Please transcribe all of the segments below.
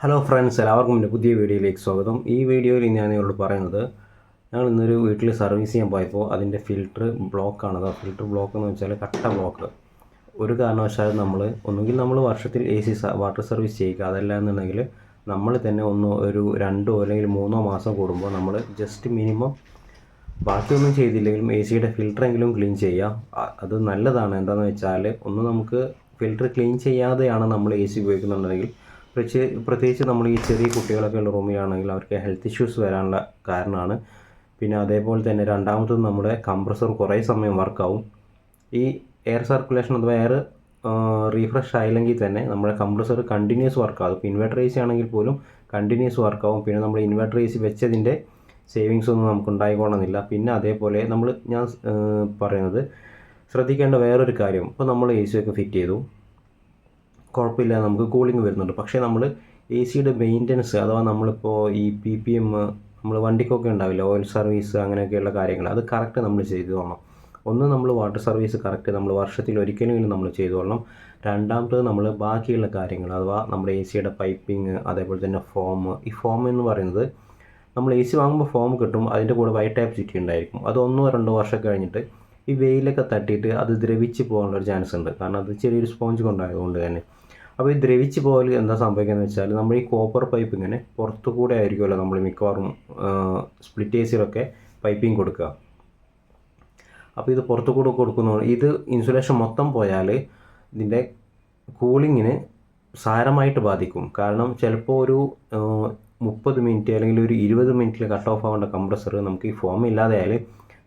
Hello friends എല്ലാവർക്കും എന്റെ പുതിയ വീഡിയോയിലേക്ക് സ്വാഗതം. ഈ വീഡിയോയിൽ ഞാൻ നിങ്ങളോട് പറയുന്നത് ഞങ്ങൾ ഇന്നൊരു വീട്ടിൽ സർവീസ് ചെയ്യാൻ പോയപ്പോൾ അതിന്റെ ഫിൽറ്റർ ബ്ലോക്കാണ് അത് ഫിൽറ്റർ ബ്ലോക്ക് എന്ന് വെച്ചാൽ കട്ട ബ്ലോക്ക് ഒരു കാരണവശാലും നമ്മൾ ഒന്നുകിൽ നമ്മൾ വർഷത്തിൽ എ സി വാട്ടർ സർവീസ് ചെയ്യുക അതല്ല എന്നുണ്ടെങ്കിൽ നമ്മൾ തന്നെ ഒന്ന് ഒരു രണ്ടോ അല്ലെങ്കിൽ മൂന്നോ മാസം കൂടുമ്പോൾ നമ്മൾ ജസ്റ്റ് മിനിമം ബാക്കിയൊന്നും ചെയ്തില്ലെങ്കിലും എ സിയുടെ ഫിൽറ്ററെങ്കിലും ക്ലീൻ ചെയ്യാം അത് നല്ലതാണ്. എന്താണെന്ന് വെച്ചാൽ ഒന്ന് നമുക്ക് ഫിൽറ്റർ ക്ലീൻ ചെയ്യാതെയാണ് നമ്മൾ എ സി ഉപയോഗിക്കുന്നുണ്ടെങ്കിൽ പ്രത്യേകിച്ച് നമ്മൾ ഈ ചെറിയ കുട്ടികളൊക്കെ ഉള്ള റൂമിലാണെങ്കിൽ അവർക്ക് ഹെൽത്ത് ഇഷ്യൂസ് വരാനുള്ള കാരണമാണ്. പിന്നെ അതേപോലെ തന്നെ രണ്ടാമത്തത് നമ്മുടെ കംപ്രസർ കുറേ സമയം വർക്കാവും ഈ എയർ സർക്കുലേഷൻ അഥവാ എയർ റീഫ്രഷ് ആയില്ലെങ്കിൽ തന്നെ നമ്മുടെ കംപ്രസർ കണ്ടിന്യൂസ് വർക്കാവും ഇപ്പോൾ ഇൻവെർട്ടർ എ സി ആണെങ്കിൽ പോലും കണ്ടിന്യൂസ് വർക്കാവും പിന്നെ നമ്മൾ ഇൻവെർട്ടർ എ സി വെച്ചതിന്റെ സേവിങ്സ് ഒന്നും നമുക്ക് ഉണ്ടായിക്കോണമെന്നില്ല പിന്നെ അതേപോലെ നമ്മൾ ഞാൻ പറയുന്നത് ശ്രദ്ധിക്കേണ്ട വേറൊരു കാര്യം. ഇപ്പോൾ നമ്മൾ എ സി ഒക്കെ ഫിറ്റ് ചെയ്തു. കുഴപ്പമില്ല നമുക്ക് കൂളിംഗ് വരുന്നുണ്ട്. പക്ഷേ നമ്മൾ എ സിയുടെ മെയിന്റനൻസ് അഥവാ നമ്മളിപ്പോൾ ഈ പി പി എം നമ്മൾ വണ്ടിക്കൊക്കെ ഉണ്ടാവില്ല ഓയിൽ സർവീസ് അങ്ങനെയൊക്കെയുള്ള കാര്യങ്ങൾ അത് കറക്റ്റ് നമ്മൾ ചെയ്തു കൊള്ളണം. ഒന്ന് നമ്മൾ വാട്ടർ സർവീസ് കറക്റ്റ് നമ്മൾ വർഷത്തിൽ ഒരിക്കലെങ്കിലും നമ്മൾ ചെയ്തു കൊള്ളണം. രണ്ടാമത്തത് നമ്മൾ ബാക്കിയുള്ള കാര്യങ്ങൾ അഥവാ നമ്മുടെ എ സിയുടെ പൈപ്പിംഗ് അതേപോലെ തന്നെ ഫോം ഈ ഫോം എന്ന് പറയുന്നത് നമ്മൾ എ സി വാങ്ങുമ്പോൾ ഫോം കിട്ടും അതിന്റെ കൂടെ വൈറ്റ് ടൈപ്പ് ചുറ്റി ഉണ്ടായിരിക്കും. അത് ഒന്നോ രണ്ടോ വർഷം കഴിഞ്ഞിട്ട് ഈ വെയിലൊക്കെ തട്ടിയിട്ട് അത് ദ്രവിച്ച് പോകാനുള്ള ഒരു ചാൻസ് ഉണ്ട്. കാരണം അത് ചെറിയൊരു സ്പോഞ്ച് കൊണ്ടായതുകൊണ്ട് തന്നെ. അപ്പോൾ ഈ ദ്രവിച്ച് പോകൽ എന്താ സംഭവിക്കുന്നത് വെച്ചാൽ നമ്മൾ ഈ കോപ്പർ പൈപ്പ് ഇങ്ങനെ പുറത്തു കൂടെ ആയിരിക്കുമല്ലോ നമ്മൾ മിക്കവാറും സ്പ്ലിറ്റ് ഏസിലൊക്കെ പൈപ്പിംഗ് കൊടുക്കുക. അപ്പോൾ ഇത് പുറത്തു കൂടെ കൊടുക്കുന്ന. ഇത് ഇൻസുലേഷൻ മൊത്തം പോയാൽ ഇതിന്റെ കൂളിങ്ങിന് സാരമായിട്ട് ബാധിക്കും. കാരണം ചിലപ്പോൾ ഒരു മുപ്പത് മിനിറ്റ് അല്ലെങ്കിൽ ഒരു ഇരുപത് മിനിറ്റിൽ കട്ട് ഓഫ് ആവേണ്ട കംപ്രസർ നമുക്ക് ഈ ഫോം ഇല്ലാതെയാൽ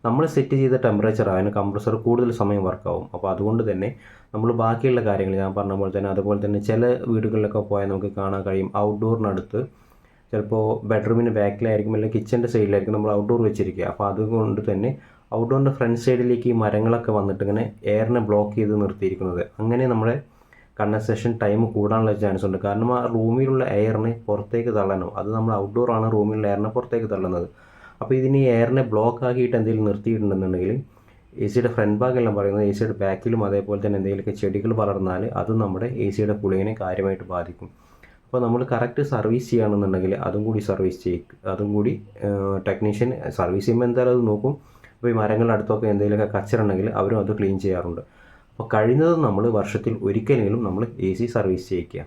നമ്മൾ സെറ്റ് ചെയ്ത ടെമ്പറേച്ചർ ആയതിന് കംപ്രസർ കൂടുതൽ സമയം വർക്കാവും അപ്പോൾ അതുകൊണ്ട് തന്നെ നമ്മൾ ബാക്കിയുള്ള കാര്യങ്ങൾ ഞാൻ പറഞ്ഞ പോലെ തന്നെ അതുപോലെ തന്നെ ചില വീടുകളിലൊക്കെ പോയാൽ നമുക്ക് കാണാൻ കഴിയും ഔട്ട്ഡോറിനടുത്ത് ചിലപ്പോൾ ബെഡ്റൂമിന് ബാക്കിലായിരിക്കും അല്ലെങ്കിൽ കിച്ചന്റെ സൈഡിലായിരിക്കും നമ്മൾ ഔട്ട്ഡോർ വെച്ചിരിക്കുക. അപ്പോൾ അതുകൊണ്ട് തന്നെ ഔട്ട്ഡോറിന്റെ ഫ്രണ്ട് സൈഡിലേക്ക് ഈ മരങ്ങളൊക്കെ വന്നിട്ട് ഇങ്ങനെ എയറിനെ ബ്ലോക്ക് ചെയ്ത് നിർത്തിയിരിക്കുന്നത്. അങ്ങനെ നമ്മുടെ കണ്ടൻസേഷൻ ടൈം കൂടാനുള്ള ചാൻസ് ഉണ്ട്. കാരണം ആ റൂമിലുള്ള എയറിനെ പുറത്തേക്ക് തള്ളണം. അത് നമ്മൾ ഔട്ട്ഡോർ ആണ് റൂമിലുള്ള എയറിനെ പുറത്തേക്ക് തള്ളുന്നത്. അപ്പോൾ ഇതിന് എയറിനെ ബ്ലോക്ക് ആക്കിയിട്ട് എന്തെങ്കിലും നിർത്തിയിട്ടുണ്ടെന്നുണ്ടെങ്കിൽ എ സിയുടെ ഫ്രണ്ട് ഭാഗമെല്ലാം പറയുന്നത് എ സിയുടെ ബാക്കിലും അതേപോലെ തന്നെ എന്തെങ്കിലുമൊക്കെ ചെടികൾ വളർന്നാൽ അത് നമ്മുടെ എ സിയുടെ കൂളിങ്ങിനെ കാര്യമായിട്ട് ബാധിക്കും. അപ്പോൾ നമ്മൾ കറക്റ്റ് സർവീസ് ചെയ്യുകയാണെന്നുണ്ടെങ്കിൽ അതും കൂടി സർവീസ് ചെയ്യും അതും കൂടി ടെക്നീഷ്യൻ സർവീസ് ചെയ്യുമ്പോൾ എന്തായാലും അത് നോക്കും. അപ്പോൾ ഈ മരങ്ങളുടെ അടുത്തൊക്കെ എന്തെങ്കിലുമൊക്കെ കച്ചറുണ്ടെങ്കിൽ അവരും അത് ക്ലീൻ ചെയ്യാറുണ്ട്. അപ്പോൾ കഴിയുന്നതും നമ്മൾ വർഷത്തിൽ ഒരിക്കലെങ്കിലും നമ്മൾ എ സി സർവീസ് ചെയ്യിക്കുക.